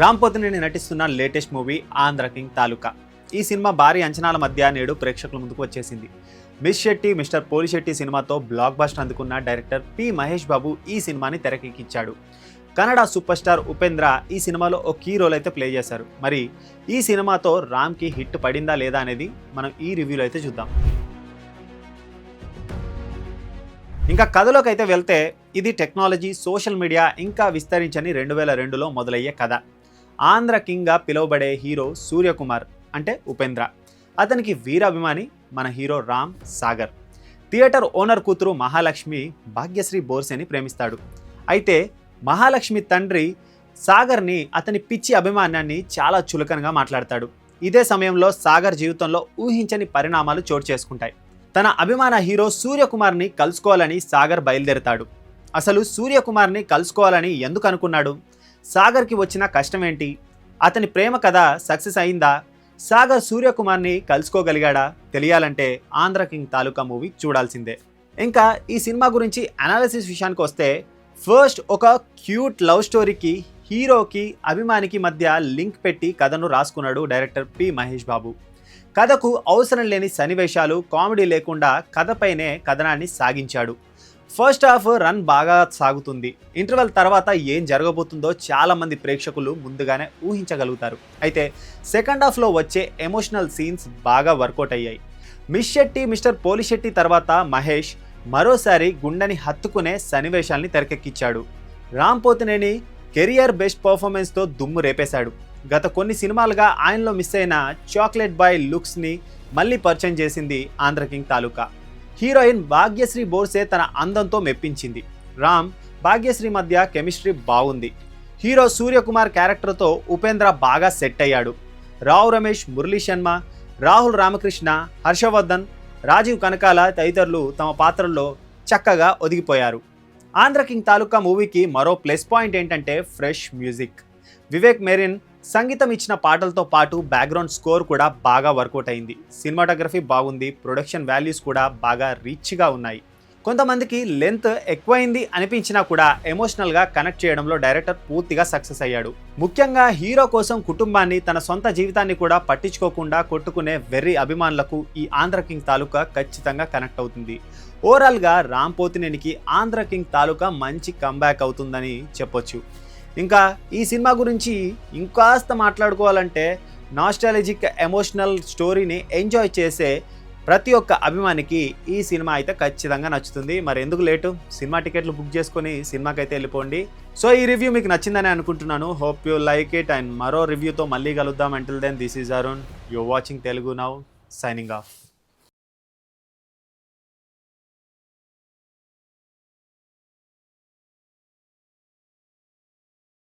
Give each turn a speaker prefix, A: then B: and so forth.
A: రామ్ పోతినేని నటిస్తున్న latest movie Andhra king Taluka. ఈ cinema భారీ అంచనాల మధ్య నేడు ప్రేక్షకుల ముందుకు వచ్చేసింది. మిస్ శెట్టి మిస్టర్ పోలిశెట్టి సినిమాతో బ్లాక్ బస్టర్ అందుకున్న డైరెక్టర్ పి మహేష్ బాబు ఈ సినిమాని తెరకెక్కించాడు. కన్నడ సూపర్ స్టార్ ఉపేంద్ర ఈ సినిమాలో ఒక కీ రోల్ అయితే ప్లే చేశారు. మరి ఈ సినిమాతో రామ్కి హిట్ పడిందా లేదా అనేది మనం ఈ రివ్యూలో అయితే చూద్దాం. ఇంకా కథలోకి అయితే వెళ్తే ఇది టెక్నాలజీ సోషల్ మీడియా ఇంకా విస్తరించని రెండు వేల రెండులో మొదలయ్యే కథ. ఆంధ్ర కింగ్గా పిలువబడే హీరో సూర్యకుమార్ అంటే ఉపేంద్ర. అతనికి వీరాభిమాని మన hero Ram Sagar. Theatre owner కూతురు మహాలక్ష్మి భాగ్యశ్రీ బోర్సేని ప్రేమిస్తాడు. అయితే మహాలక్ష్మి తండ్రి సాగర్ని అతని పిచ్చి అభిమానాన్ని చాలా చులకనగా మాట్లాడతాడు. ఇదే సమయంలో సాగర్ జీవితంలో ఊహించని పరిణామాలు చోటు చేసుకుంటాయి. తన అభిమాన హీరో సూర్యకుమార్ని కలుసుకోవాలని సాగర్ బయలుదేరతాడు. అసలు సూర్యకుమార్ని కలుసుకోవాలని ఎందుకు అనుకున్నాడు? సాగర్కి వచ్చిన కష్టం ఏంటి అతని ప్రేమ కథ సక్సెస్ అయిందా? సాగర్ సూర్యకుమార్ని కలుసుకోగలిగాడా? తెలియాలంటే ఆంధ్ర కింగ్ తాలూకా మూవీ చూడాల్సిందే. ఇంకా ఈ సినిమా గురించి అనాలిసిస్ విషయానికి వస్తే ఫస్ట్ ఒక క్యూట్ లవ్ స్టోరీకి హీరోకి అభిమానికి మధ్య లింక్ పెట్టి కథను రాసుకున్నాడు డైరెక్టర్ పి మహేష్ బాబు. కథకు అవసరం లేని సన్నివేశాలు కామెడీ లేకుండా కథపైనే కథనాన్ని సాగించాడు. ఫస్ట్ హాఫ్ రన్ బాగా సాగుతుంది. ఇంటర్వెల్ తర్వాత ఏం జరగబోతుందో చాలా మంది ప్రేక్షకులు ముందుగానే ఊహించగలుగుతారు. అయితే సెకండ్ హాఫ్లో వచ్చే ఎమోషనల్ సీన్స్ బాగా వర్కౌట్ అయ్యాయి. మిస్ శెట్టి మిస్టర్ పోలిశెట్టి తర్వాత మహేష్ మరోసారి గుండెని హత్తుకునే సన్నివేశాల్ని తెరకెక్కించాడు. రామ్ పోతినేని కెరియర్ బెస్ట్ పర్ఫార్మెన్స్తో దుమ్ము రేపేశాడు. గత కొన్ని సినిమాలుగా ఆయనలో మిస్ అయిన చాక్లెట్ బాయ్ లుక్స్ని మళ్ళీ పరిచయం చేసింది ఆంధ్ర కింగ్ తాలూకా. హీరోయిన్ భాగ్యశ్రీ బోర్సే తన అందంతో మెప్పించింది. రామ్ భాగ్యశ్రీ మధ్య కెమిస్ట్రీ బాగుంది హీరో సూర్యకుమార్ క్యారెక్టర్తో ఉపేంద్ర బాగా సెట్ అయ్యాడు. రావు రమేష్ మురళీ శర్మ రాహుల్ రామకృష్ణ హర్షవర్ధన్ రాజీవ్ కనకాల తదితరులు తమ పాత్రల్లో చక్కగా ఒదిగిపోయారు. ఆంధ్ర కింగ్ తాలూకా మూవీకి మరో ప్లస్ పాయింట్ ఏంటంటే ఫ్రెష్ మ్యూజిక్. వివేక్ మెరిన్ సంగీతం ఇచ్చిన పాటలతో పాటు బ్యాక్గ్రౌండ్ స్కోర్ కూడా బాగా వర్కౌట్ అయింది. సినిమాటోగ్రఫీ బాగుంది ప్రొడక్షన్ వాల్యూస్ కూడా బాగా రిచ్గా ఉన్నాయి. కొంతమందికి లెంత్ ఎక్కువైంది అనిపించినా కూడా ఎమోషనల్గా కనెక్ట్ చేయడంలో డైరెక్టర్ పూర్తిగా సక్సెస్ అయ్యాడు. ముఖ్యంగా హీరో కోసం కుటుంబాన్ని తన సొంత జీవితాన్ని కూడా పట్టించుకోకుండా కొట్టుకునే వెర్రి అభిమానులకు ఈ ఆంధ్ర కింగ్ తాలూకా ఖచ్చితంగా కనెక్ట్ అవుతుంది. ఓవరాల్గా రామ్ పోతినేనికి ఆంధ్ర కింగ్ తాలూకా మంచి కంబ్యాక్ అవుతుందని చెప్పొచ్చు. ఇంకా ఈ సినిమా గురించి ఇంకాస్త మాట్లాడుకోవాలంటే నాస్టాలజిక్ ఎమోషనల్ స్టోరీని ఎంజాయ్ చేసే ప్రతి ఒక్క అభిమానికి ఈ సినిమా అయితే ఖచ్చితంగా నచ్చుతుంది. మరి ఎందుకు లేటు? సినిమా టికెట్లు బుక్ చేసుకొని సినిమాకి అయితే వెళ్ళిపోండి. సో ఈ రివ్యూ మీకు నచ్చిందని అనుకుంటున్నాను. Hope you like it and మరో రివ్యూతో మళ్ళీ కలుద్దాం. Until then this is Arun you watching Telugu now signing off